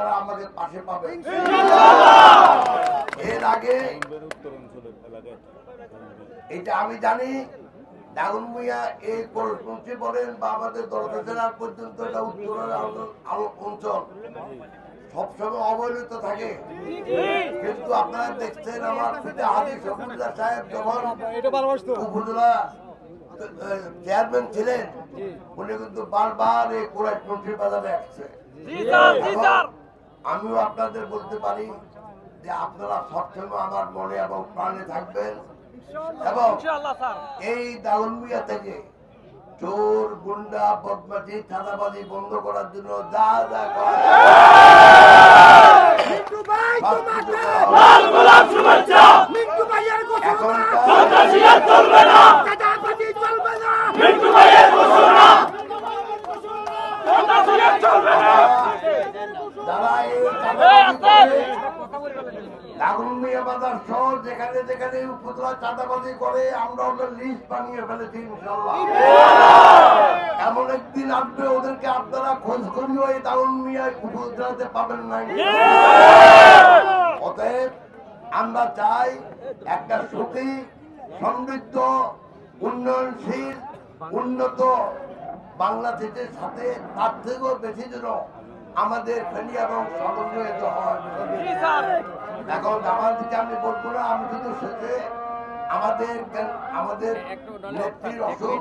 তারা আমাদের পাশে পাবে। এর আগে এটা আমি জানি মিয়া এই বলেন বা আমাদের দরজা পর্যন্ত এটা উত্তরের আলো- অঞ্চল। সবসময় অবহেলিত থাকে। কিন্তু আপনারা দেখছেন আমার পিতা হাজি শকুল্লাহ সাহেব যখন উপজেলা চেয়ারম্যান ছিলেন উনি কিন্তু বারবার এই কোরআন বাজারে আসছে। আমিও আপনাদের বলতে পারি যে আপনারা সবসময় আমার মনে এবং প্রাণে থাকবেন। এবং এই দাউনমিয়া থেকে চোর গুন্ডা বদমাজি থানাবাজি বন্ধ করার জন্য যা যা করা মিন্টু যারা এই চাঁদাবাজি বাজার সহ যেখানে যেখানে উপজেলা চাঁদাবাজি করে আমরা ওদের লিস্ট বানিয়ে ফেলেছি ইনশাল্লাহ এমন একদিন আসবে ওদেরকে আপনারা খোঁজ করিও এই উপজেলাতে পাবেন না অতএব আমরা চাই একটা সুখী সমৃদ্ধ উন্নয়নশীল উন্নত বাংলাদেশের সাথে তার থেকেও বেশি যেন আমাদের ফেনি এবং সমন্বয়িত হয়। এখন আমার দিকে আমি বলব না আমি শুধু শেষে আমাদের আমাদের নেত্রীর অসুখ।